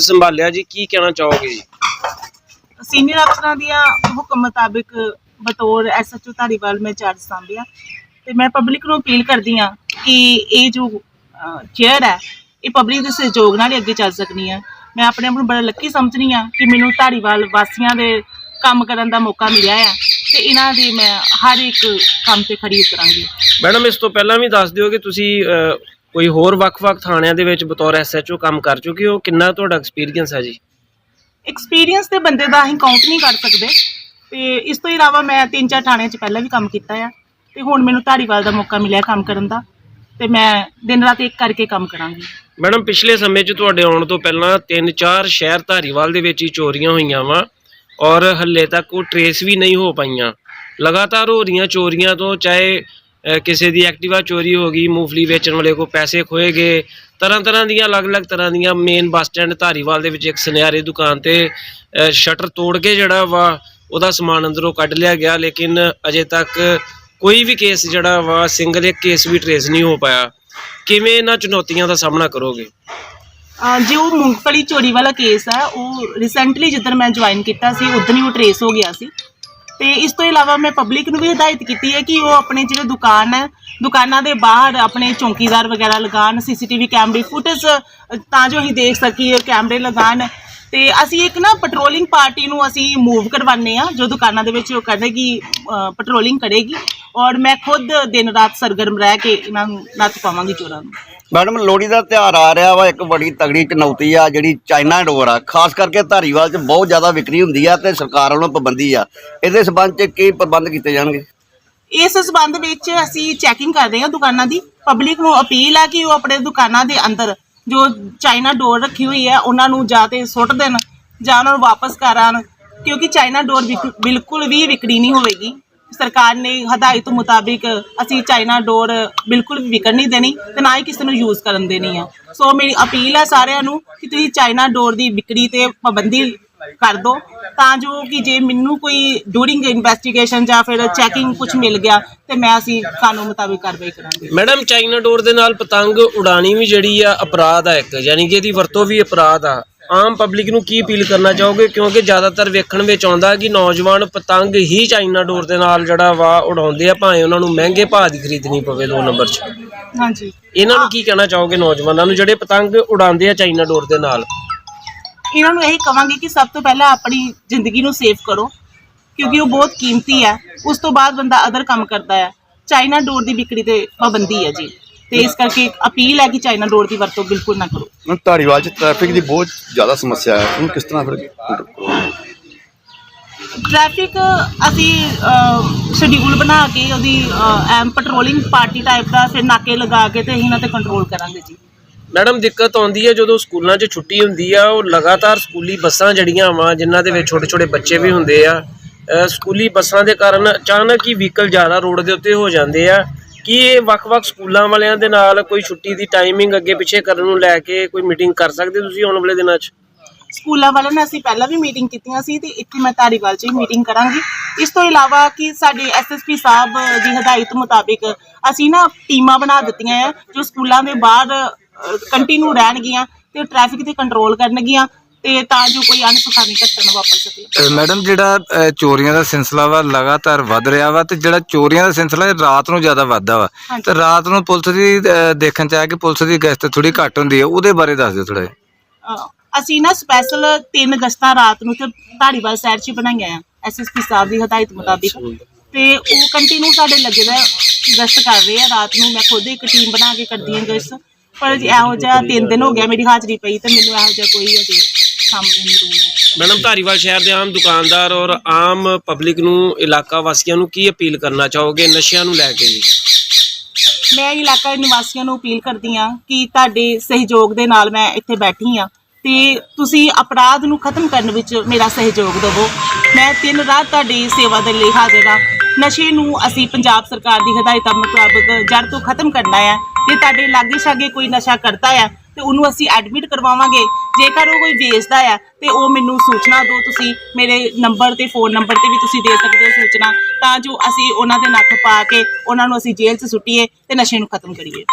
ਸੰਭਾਲਿਆ ਜੀ? ਕੀ ਕਹਿਣਾ ਚਾਹੋਗੇ ਜੀ? ਸੀਨੀਅਰ ਅਫਸਰਾਂ ਦੀਆਂ ਹੁਕਮ ਮੁਤਾਬਿਕ ਬਤੌਰ ਐਸਐਚਓ ਧਾਰੀਵਾਲ ਮੈਂ ਚਾਰਜ ਸੰਭਿਆ ਤੇ ਮੈਂ ਪਬਲਿਕ ਨੂੰ ਅਪੀਲ ਕਰਦੀ ਆ ਕਿ ਇਹ ਜੋ ਚੇਅਰ ਹੈ ਇਹ ਪਬਲਿਕ ਦੇ ਸਹਿਯੋਗ ਨਾਲ ਹੀ ਅੱਗੇ ਚੱਲ ਸਕਣੀ ਹੈ। ਮੈਂ ਆਪਣੇ ਆਪ ਨੂੰ ਬੜਾ ਲੱਕੀ ਸਮਝਣੀ ਆ ਕਿ ਮੈਨੂੰ ਧਾਰੀਵਾਲ ਵਾਸੀਆਂ ਦੇ ਕੰਮ ਕਰਨ ਦਾ ਮੌਕਾ ਮਿਲਿਆ ਆ ਤੇ ਇਹਨਾਂ ਦੀ ਮੈਂ ਹਰ ਇੱਕ ਕੰਮ ਤੇ ਖੜੀ ਉਤਰਾਂਗੀ ਮੈਡਮ ਇਸ ਤੋਂ ਪਹਿਲਾਂ ਵੀ ਦੱਸ ਦਿਓ ਕਿ ਤੁਸੀਂ ਕੋਈ ਹੋਰ ਵੱਖ-ਵੱਖ ਥਾਣਿਆਂ ਦੇ ਵਿੱਚ ਬਤੌਰ ਐਸਐਚਓ ਕੰਮ ਕਰ ਚੁੱਕੇ ਹੋ? ਕਿੰਨਾ ਤੁਹਾਡਾ ਐਕਸਪੀਰੀਅੰਸ ਹੈ ਜੀ? ਐਕਸਪੀਰੀਅੰਸ ਤੇ ਬੰਦੇ ਦਾ ਅਸੀਂ ਕਾਊਂਟ ਨਹੀਂ ਕਰ ਸਕਦੇ। ਤੇ ਇਸ ਤੋਂ ਇਲਾਵਾ ਮੈਂ ਤਿੰਨ ਚਾਰ ਥਾਣਿਆਂ 'ਚ ਪਹਿਲਾਂ ਵੀ ਕੰਮ ਕੀਤਾ ਆ। ਤੇ ਹੁਣ ਮੈਨੂੰ ਧਾਰੀਵਾਲ ਦਾ ਮੌਕਾ ਮਿਲਿਆ ਕੰਮ ਕਰਨ ਦਾ। ਤੇ ਮੈਂ ਦਿਨ ਰਾਤ ਇੱਕ ਕਰਕੇ ਕੰਮ ਕਰਾਂਗੀ। ਮੈਡਮ ਪਿਛਲੇ ਸਮੇਂ 'ਚ ਤੁਹਾਡੇ ਆਉਣ ਤੋਂ ਪਹਿਲਾਂ ਤਿੰਨ ਚਾਰ ਸ਼ਹਿਰ ਧਾਰੀਵਾਲ ਦੇ ਵਿੱਚ ਹੀ ਚੋਰੀਆਂ ਹੋਈਆਂ ਵਾ ਔਰ ਹੱਲੇ ਤੱਕ ਉਹ ਟਰੇਸ ਵੀ ਨਹੀਂ ਹੋ ਪਾਈਆਂ। ਲਗਾਤਾਰ ਹੋ ਰਹੀਆਂ ਚੋਰੀਆਂ ਤੋਂ ਚਾਹੇ ਕਿਸੇ ਦੀ ਐਕਟਿਵਾ ਚੋਰੀ ਹੋ ਗਈ, ਮੂੰਗਫਲੀ ਵੇਚਣ ਵਾਲੇ ਕੋ ਪੈਸੇ ਖੋਏ ਗਏ ਤਰ੍ਹਾਂ ਤਰ੍ਹਾਂ ਦੀਆਂ, ਅਲੱਗ-ਅਲੱਗ ਤਰ੍ਹਾਂ ਦੀਆਂ ਮੇਨ ਬੱਸ ਸਟੈਂਡ ਧਾਰੀਵਾਲ ਦੇ ਵਿੱਚ ਇੱਕ ਸੁਨਿਆਰੇ ਦੁਕਾਨ ਤੇ ਸ਼ਟਰ ਤੋੜ ਕੇ ਜਿਹੜਾ ਵਾ ਉਹਦਾ ਸਮਾਨ ਅੰਦਰੋਂ ਕੱਢ ਲਿਆ ਗਿਆ, ਲੇਕਿਨ ਅਜੇ ਤੱਕ ਕੋਈ ਵੀ ਕੇਸ ਜਿਹੜਾ ਵਾ ਸਿੰਗਲ ਇੱਕ ਕੇਸ ਵੀ ਟਰੇਸ ਨਹੀਂ ਹੋ ਪਾਇਆ। ਕਿਵੇਂ ਇਹਨਾਂ ਚੁਣੌਤੀਆਂ ਦਾ ਸਾਹਮਣਾ ਕਰੋਗੇ? ਅਹ ਜੋ ਮੂੰਗਫਲੀ ਚੋਰੀ ਵਾਲਾ ਕੇਸ ਆ ਉਹ ਰੀਸੈਂਟਲੀ ਜਿੱਦਣ ਮੈਂ ਜੁਆਇਨ ਕੀਤਾ ਸੀ ਉਦੋਂ ਹੀ ਉਹ ਟਰੇਸ ਹੋ ਗਿਆ ਸੀ। ਤੇ ਇਸ ਤੋਂ ਇਲਾਵਾ ਮੈਂ ਪਬਲਿਕ ਨੂੰ ਵੀ ਹਦਾਇਤ ਕੀਤੀ ਹੈ ਕਿ ਉਹ ਆਪਣੇ ਜਿਹੜੇ ਦੁਕਾਨ ਹੈ, ਦੁਕਾਨਾਂ ਦੇ ਬਾਹਰ ਆਪਣੇ ਚੌਕੀਦਾਰ ਵਗੈਰਾ ਲਗਾਉਣ ਸੀਸੀਟੀਵੀ ਕੈਮਰੇ ਫੁਟੇਜ ਤਾਂ ਜੋ ਅਸੀਂ ਦੇਖ ਸਕੀਏ ਕੈਮਰੇ ਲਗਾਉਣ। ਤੇ ਅਸੀਂ ਇੱਕ ਨਾ ਪੈਟਰੋਲਿੰਗ ਪਾਰਟੀ ਨੂੰ ਅਸੀਂ ਮੂਵ ਕਰਵਾਉਂਦੇ ਆ ਜੋ ਦੁਕਾਨਾਂ ਦੇ ਵਿੱਚ ਉਹ ਕਰੇਗੀ ਪੈਟਰੋਲਿੰਗ ਕਰੇਗੀ। ਔਰ ਮੈਂ ਖੁਦ ਦਿਨ ਰਾਤ ਸਰਗਰਮ ਰਹਿ ਕੇ ਇਹਨਾਂ ਨੂੰ ਨੱਥ ਪਾਵਾਂਗੀ ਚੋਰਾਂ ਨੂੰ। ਮੈਡਮ ਲੋਹੜੀ ਦਾ ਤਿਉਹਾਰ ਆ ਰਿਹਾ ਵਾ ਇੱਕ ਬੜੀ ਤਗੜੀ ਚੁਣੌਤੀ ਆ ਜਿਹੜੀ ਚਾਈਨਾ ਡੋਰ ਆ। ਖਾਸ ਕਰਕੇ ਧਾਰੀਵਾਲ 'ਚ ਬਹੁਤ ਜ਼ਿਆਦਾ ਵਿਕਰੀ ਹੁੰਦੀ ਆ ਤੇ ਸਰਕਾਰ ਵੱਲੋਂ ਪਾਬੰਦੀ ਆ। ਇਹਦੇ ਸਬੰਧ 'ਚ ਕੀ ਪ੍ਰਬੰਧ ਕੀਤੇ ਜਾਣਗੇ? ਇਸ ਸਬੰਧ ਵਿੱਚ ਅਸੀਂ ਚੈਕਿੰਗ ਕਰ ਰਹੇ ਹਾਂ ਦੁਕਾਨਾਂ ਦੀ। ਪਬਲਿਕ ਨੂੰ ਅਪੀਲ ਹੈ ਕਿ ਉਹ ਆਪਣੇ ਦੁਕਾਨਾਂ ਦੇ ਅੰਦਰ ਜੋ ਚਾਈਨਾ ਡੋਰ ਰੱਖੀ ਹੋਈ ਹੈ ਉਹਨਾਂ ਨੂੰ ਜਾਂ ਤੇ ਸੁੱਟ ਦੇਣ ਜਾਂ ਉਹਨਾਂ ਨੂੰ ਵਾਪਸ ਕਰ ਆਉਣ ਕਿਉਂਕਿ ਚਾਈਨਾ ਡੋਰ ਬਿਲਕੁਲ- ਬਿਲਕੁਲ ਵੀ ਵਿਕਰੀ ਨਹੀਂ ਹੋਵੇਗੀ। ਸਰਕਾਰ ਨੇ ਹਦਾਇਤ ਮੁਤਾਬਿਕ ਅਸੀਂ ਚਾਈਨਾ ਡੋਰ ਬਿਲਕੁਲ ਵੀ ਵਿਕਣ ਨਹੀਂ ਦੇਣੀ ਤੇ ਨਾ ਹੀ ਕਿਸੇ ਨੂੰ ਯੂਜ਼ ਕਰਨ ਦੇਣੀ ਆ। ਸੋ ਮੇਰੀ ਅਪੀਲ ਹੈ ਸਾਰਿਆਂ ਨੂੰ ਕਿ ਤੁਸੀਂ ਚਾਈਨਾ ਡੋਰ ਦੀ ਵਿਕਰੀ ਤੇ ਪਾਬੰਦੀ ਕਰ ਦਿਓ ਤਾਂ ਜੋ ਕਿ ਜੇ ਮੈਨੂੰ ਕੋਈ ਡੂਰਿੰਗ ਇਨਵੈਸਟੀਗੇਸ਼ਨ ਜਾਂ ਫਿਰ ਚੈਕਿੰਗ ਕੁਝ ਮਿਲ ਗਿਆ ਤੇ ਮੈਂ ਅਸੀਂ ਕਾਨੂੰਨ ਮੁਤਾਬਿਕ ਕਾਰਵਾਈ ਕਰਾਂਗੇ। ਮੈਡਮ, ਚਾਈਨਾ ਡੋਰ ਦੇ ਨਾਲ ਪਤੰਗ ਉਡਾਣੀ ਵੀ ਜਿਹੜੀ ਆ ਅਪਰਾਧ ਆ ਇੱਕ, ਯਾਨੀ ਕਿ ਇਹਦੀ ਵਰਤੋਂ ਵੀ ਅਪਰਾਧ ਆ। ਆਮ ਪਬਲਿਕ ਨੂੰ ਕੀ ਅਪੀਲ ਕਰਨਾ ਚਾਹੋਗੇ? ਕਿਉਂਕਿ ਜ਼ਿਆਦਾਤਰ ਵੇਖਣ ਵਿੱਚ ਆਉਂਦਾ ਕਿ ਨੌਜਵਾਨ ਪਤੰਗ ਹੀ ਚਾਈਨਾ ਡੋਰ ਦੇ ਨਾਲ ਜਿਹੜਾ ਵਾ ਉਡਾਉਂਦੇ ਆ ਭਾਵੇਂ ਉਹਨਾਂ ਨੂੰ ਮਹਿੰਗੇ ਭਾਅ ਦੀ ਖਰੀਦਣੀ ਪਵੇ ਦੋ ਨੰਬਰ 'ਚ। ਹਾਂਜੀ। ਇਹਨਾਂ ਨੂੰ ਕੀ ਕਹਿਣਾ ਚਾਹੋਗੇ ਨੌਜਵਾਨਾਂ ਨੂੰ ਜਿਹੜੇ ਪਤੰਗ ਉਡਾਉਂਦੇ ਆ ਚਾਈਨਾ ਡੋਰ ਦੇ ਨਾਲ? ਇਹਨਾਂ ਨੂੰ ਇਹੀ ਕਵਾਂਗੇ ਕਿ ਸਭ ਤੋਂ ਪਹਿਲਾਂ ਆਪਣੀ ਜ਼ਿੰਦਗੀ ਨੂੰ ਸੇਵ ਕਰੋ ਕਿਉਂਕਿ ਉਹ ਬਹੁਤ ਕੀਮਤੀ ਹੈ। ਉਸ ਤੋਂ ਬਾਅਦ ਬੰਦਾ ਅਦਰ ਕੰਮ ਕਰਦਾ ਹੈ। ਚਾਈਨਾ ਡੋਰ ਦੀ ਵਿਕਰੀ ਤੇ ਪਾਬੰਦੀ ਹੈ ਜੀ। ਤੇ ਇਸ ਕਰਕੇ ਅਪੀਲ ਹੈ ਕਿ ਚਾਈਨਾ ਡੋਰ ਦੀ ਵਰਤੋਂ ਬਿਲਕੁਲ ਨਾ ਕਰੋ। ਹੁਣ ਧਾਰੀਵਾਲ 'ਚ ਟ੍ਰੈਫਿਕ ਦੀ ਬਹੁਤ ਜ਼ਿਆਦਾ ਸਮੱਸਿਆ ਹੈ। ਉਹਨੂੰ ਕਿਸ ਤਰ੍ਹਾਂ ਫਿਰ ਕਰੋਗੇ? ਟ੍ਰੈਫਿਕ ਅਸੀਂ ਸ਼ਡਿਊਲ ਬਣਾ ਕੇ ਉਹਦੀ ਐਮ ਪੈਟਰੋਲਿੰਗ ਪਾਰਟੀ ਟਾਈਪ ਦਾ ਫਿਰ ਨਾਕੇ ਲਗਾ ਕੇ ਤੇ ਅਸੀਂ ਇਹਨਾਂ ਤੇ ਕੰਟਰੋਲ ਕਰਾਂਗੇ ਜੀ। ਮੈਡਮ ਦਿੱਕਤ ਆਉਂਦੀ ਹੈ ਜਦੋਂ ਸਕੂਲਾਂ 'ਚ ਛੁੱਟੀ ਹੁੰਦੀ ਆ ਉਹ ਲਗਾਤਾਰ ਸਕੂਲੀ ਬੱਸਾਂ ਜਿਹੜੀਆਂ ਵਾ ਜਿਨ੍ਹਾਂ ਦੇ ਵਿੱਚ ਛੋਟੇ ਛੋਟੇ ਬੱਚੇ ਵੀ ਹੁੰਦੇ ਆ ਅ, ਸਕੂਲੀ ਬੱਸਾਂ ਦੇ ਕਾਰਨ ਅਚਾਨਕ ਹੀ ਵਹੀਕਲ ਜ਼ਿਆਦਾ ਰੋਡ ਦੇ ਉੱਤੇ ਹੋ ਜਾਂਦੇ ਆ। ਕੀ ਇਹ ਵੱਖ-ਵੱਖ ਸਕੂਲਾਂ ਵਾਲਿਆਂ ਦੇ ਨਾਲ ਕੋਈ ਛੁੱਟੀ ਦੀ ਟਾਈਮਿੰਗ ਅੱਗੇ ਪਿੱਛੇ ਕਰਨ ਨੂੰ ਲੈ ਕੇ ਕੋਈ ਮੀਟਿੰਗ ਕਰ ਸਕਦੇ ਤੁਸੀਂ ਆਉਣ ਵਾਲੇ ਦਿਨਾਂ 'ਚ? ਸਕੂਲਾਂ ਵਾਲਿਆਂ ਨਾਲ ਅਸੀਂ ਪਹਿਲਾਂ ਵੀ ਮੀਟਿੰਗ ਕੀਤੀਆਂ ਸੀ ਤੇ ਇੱਥੇ ਮੈਂ ਧਾਰੀਵਾਲ 'ਚ ਵੀ ਮੀਟਿੰਗ ਕਰਾਂਗੀ। ਇਸ ਤੋਂ ਇਲਾਵਾ ਕਿ ਸਾਡੇ ਐਸਐਸਪੀ ਸਾਹਿਬ ਦੀ ਹਦਾਇਤ ਮੁਤਾਬਿਕ ਅਸੀਂ ਨਾ ਟੀਮਾਂ ਬਣਾ ਦਿੱਤੀਆਂ ਆ ਜੋ ਸਕੂਲਾਂ ਦੇ ਬਾਹਰ ਕੰਟੀਨਿਊ ਰਹਿਣਗੀਆਂ ਤੇ ਟ੍ਰੈਫਿਕ ਤੇ ਕੰਟਰੋਲ ਕਰਨਗੀਆਂ। ਤੇ ਤਾਂ ਜੋ ਕੋਈ ਅਨਸੁਖਾਵੀ ਘਟਨਾ ਵਾਪਰ ਸਕੇ। ਅਹ ਮੈਡਮ ਜਿਹੜਾ ਅਹ ਚੋਰੀਆਂ ਦਾ ਸਿਲਸਿਲਾ ਵਾ ਲਗਾਤਾਰ ਵੱਧ ਰਿਹਾ ਵਾ ਤੇ ਜਿਹੜਾ ਚੋਰੀਆਂ ਦਾ ਸਿਲਸਿਲਾ ਇਹ ਰਾਤ ਨੂੰ ਜ਼ਿਆਦਾ ਵੱਧਦਾ ਵਾ। ਹਾਂਜੀ। ਤੇ ਰਾਤ ਨੂੰ ਪੁਲਿਸ ਦੀ ਅਹ ਦੇਖਣ ਚ ਆਇਆ ਕਿ ਪੁਲਿਸ ਦੀ ਗਸ਼ਤ ਥੋੜੀ ਘੱਟ ਹੁੰਦੀ ਹੈ ਉਹਦੇ ਬਾਰੇ ਦੱਸ ਦਿਓ ਥੋੜਾ ਅ, ਅਸੀਂ ਨਾ ਸਪੈਸ਼ਲ ਤਿੰਨ ਗਸ਼ਤਾਂ ਰਾਤ ਨੂੰ ਤੇ ਧਾਰੀਵਾਲ ਸ਼ਹਿਰ 'ਚ ਹੀ ਬਣਾਈਆਂ ਆ ਐਸਐਸਪੀ ਸਾਹਿਬ ਦੀ ਹਦਾਇਤ ਮੁਤਾਬਿਕ। ਤੇ ਉਹ ਕੰਟੀਨਿਊ ਸਾਡੇ ਲੱਗੇ ਦਾ ਗਸ਼ਤ ਕਰ ਰਹੇ ਆ ਰਾਤ ਨੂੰ ਮੈਂ ਖੁਦ ਇੱਕ ਟੀਮ ਬਣਾ ਕੇ ਕਰਦੀ ਹਾਂ ਗਸ਼ਤ। ਪਰ ਜੀ ਇਹੋ ਜਿਹਾ ਤਿੰਨ ਦਿਨ ਹੋ ਗਿਆ ਮੇਰੀ ਹਾਜ਼ਰੀ ਪਈ ਤੇ ਮੈਨੂੰ ਇਹੋ ਜਿਹਾ ਕੋਈ ਅਜੇ ਸਾਹਮਣੇ ਹੈ ਮੈਡਮ ਧਾਰੀਵਾਲ ਸ਼ਹਿਰ ਦੇ ਆਮ ਦੁਕਾਨਦਾਰ ਔਰ ਆਮ ਪਬਲਿਕ ਨੂੰ ਇਲਾਕਾ ਵਾਸੀਆਂ ਨੂੰ ਕੀ ਅਪੀਲ ਕਰਨਾ ਚਾਹੋਗੇ ਨਸ਼ਿਆਂ ਨੂੰ ਲੈ ਕੇ ਜੀ? ਮੈਂ ਇਲਾਕਾ ਨਿਵਾਸੀਆਂ ਨੂੰ ਅਪੀਲ ਕਰਦੀ ਹਾਂ ਕਿ ਤੁਹਾਡੇ ਸਹਿਯੋਗ ਦੇ ਨਾਲ ਮੈਂ ਇੱਥੇ ਬੈਠੀ ਹਾਂ ਤੇ ਤੁਸੀਂ ਅਪਰਾਧ ਨੂੰ ਖਤਮ ਕਰਨ ਵਿੱਚ ਮੇਰਾ ਸਹਿਯੋਗ ਦਿਵੋ। ਮੈਂ ਦਿਨ ਰਾਤ ਤੁਹਾਡੀ ਸੇਵਾ ਦੇ ਲਈ ਹਾਜ਼ਰ ਹਾਂ। ਨਸ਼ੇ ਨੂੰ ਅਸੀਂ ਪੰਜਾਬ ਸਰਕਾਰ ਦੀ ਹਦਾਇਤਾਂ ਮੁਤਾਬਕ ਜੜ ਤੋਂ ਖਤਮ ਕਰਨਾ ਹੈ ਜੇ ਤੁਹਾਡੇ ਲਾਗੇ ਛਾਗੇ ਕੋਈ ਨਸ਼ਾ ਕਰਦਾ ਹੈ ਤੇ ਉਹਨੂੰ ਅਸੀਂ ਐਡਮਿਟ ਕਰਵਾਵਾਂਗੇ। ਜੇਕਰ ਉਹ ਕੋਈ ਵੇਚਦਾ ਆ, ਤੇ ਉਹ ਮੈਨੂੰ ਸੂਚਨਾ ਦਿਓ ਤੁਸੀਂ, ਮੇਰੇ ਨੰਬਰ ਤੇ ਫੋਨ ਨੰਬਰ ਤੇ ਵੀ ਤੁਸੀਂ ਦੇ ਸਕਦੇ ਹੋ ਸੂਚਨਾ, ਤਾਂ ਜੋ ਅਸੀਂ ਉਹਨਾਂ ਦੇ ਨੱਕ ਪਾ ਕੇ, ਉਹਨਾਂ ਨੂੰ ਅਸੀਂ ਜੇਲ੍ਹ 'ਚ ਸੁੱਟੀਏ ਤੇ ਨਸ਼ੇ ਨੂੰ ਖਤਮ ਕਰੀਏ।